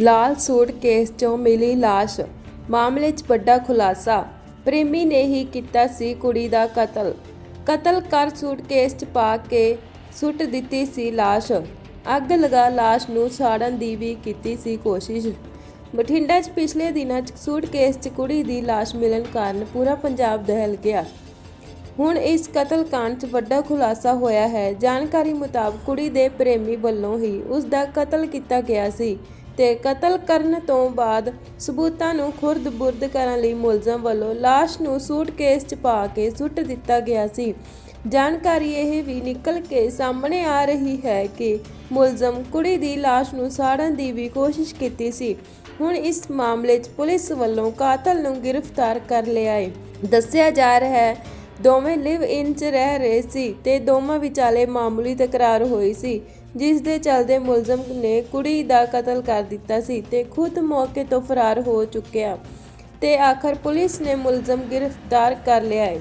ਲਾਲ suit case 'ਚੋਂ ਮਿਲੀ ਲਾਸ਼। ਮਾਮਲੇ 'ਚ ਵੱਡਾ ਖੁਲਾਸਾ। ਪ੍ਰੇਮੀ ਨੇ ਹੀ ਕੀਤਾ ਸੀ ਕੁੜੀ ਦਾ ਕਤਲ। ਕਤਲ ਕਰ ਸੂਟ ਕੇਸ 'ਚ ਪਾ ਕੇ ਸੁੱਟ ਦਿੱਤੀ ਸੀ ਲਾਸ਼। ਅੱਗ ਲਗਾ ਲਾਸ਼ ਨੂੰ ਸਾੜਨ ਦੀ ਵੀ ਕੀਤੀ ਸੀ ਕੋਸ਼ਿਸ਼। ਬਠਿੰਡਾ 'ਚ ਪਿਛਲੇ ਦਿਨਾਂ 'ਚ ਸੂਟ ਕੇਸ 'ਚ ਕੁੜੀ ਦੀ ਲਾਸ਼ ਮਿਲਣ ਕਾਰਨ ਪੂਰਾ ਪੰਜਾਬ ਦਹਿਲ ਗਿਆ। ਹੁਣ ਇਸ ਕਤਲकांड 'ਚ ਵੱਡਾ ਖੁਲਾਸਾ ਹੋਇਆ ਹੈ। ਜਾਣਕਾਰੀ ਮੁਤਾਬਕ ਕੁੜੀ ਦੇ ਪ੍ਰੇਮੀ ਵੱਲੋਂ ਹੀ ਉਸ ਦਾ ਕਤਲ ਕੀਤਾ ਗਿਆ ਸੀ। ਤੇ ਕਤਲ ਕਰਨ ਤੋਂ ਬਾਅਦ ਸਬੂਤਾਂ ਨੂੰ ਖੁਰਦ-ਬੁਰਦ ਕਰਨ ਲਈ ਮੁਲਜ਼ਮ ਵੱਲੋਂ ਲਾਸ਼ ਨੂੰ ਸੂਟਕੇਸ 'ਚ ਪਾ ਕੇ ਸੁੱਟ ਦਿੱਤਾ ਗਿਆ ਸੀ। ਜਾਣਕਾਰੀ ਇਹ ਵੀ ਨਿਕਲ ਕੇ ਸਾਹਮਣੇ ਆ ਰਹੀ ਹੈ ਕਿ ਮੁਲਜ਼ਮ ਕੁੜੀ ਦੀ ਲਾਸ਼ ਨੂੰ ਸਾੜਨ ਦੀ ਵੀ ਕੋਸ਼ਿਸ਼ ਕੀਤੀ ਸੀ। ਹੁਣ ਇਸ ਮਾਮਲੇ 'ਚ ਪੁਲਿਸ ਵੱਲੋਂ ਕਾਤਲ ਨੂੰ ਗ੍ਰਿਫਤਾਰ ਕਰ ਲਿਆ ਹੈ ਦੱਸਿਆ ਜਾ ਰਿਹਾ ਹੈ, ਦੋਵੇਂ ਲਿਵ ਇਨ ਚ ਰਹਿ ਰਹੇ ਸੀ ਤੇ ਦੋਵਾਂ ਵਿਚਾਲੇ ਮਾਮੂਲੀ ਤਕਰਾਰ ਹੋਈ ਸੀ। ਜਿਸ ਦੇ ਚਲਦੇ ਮੁਲਜ਼ਮ ਨੇ ਕੁੜੀ ਦਾ ਕਤਲ ਕਰ ਦਿੱਤਾ ਸੀ ਤੇ ਖੁਦ ਮੌਕੇ ਤੋਂ ਫਰਾਰ ਹੋ ਚੁੱਕਿਆ। ਤੇ ਆਖਰ ਪੁਲਿਸ ਨੇ ਮੁਲਜ਼ਮ ਗ੍ਰਿਫਤਾਰ ਕਰ ਲਿਆ ਹੈ।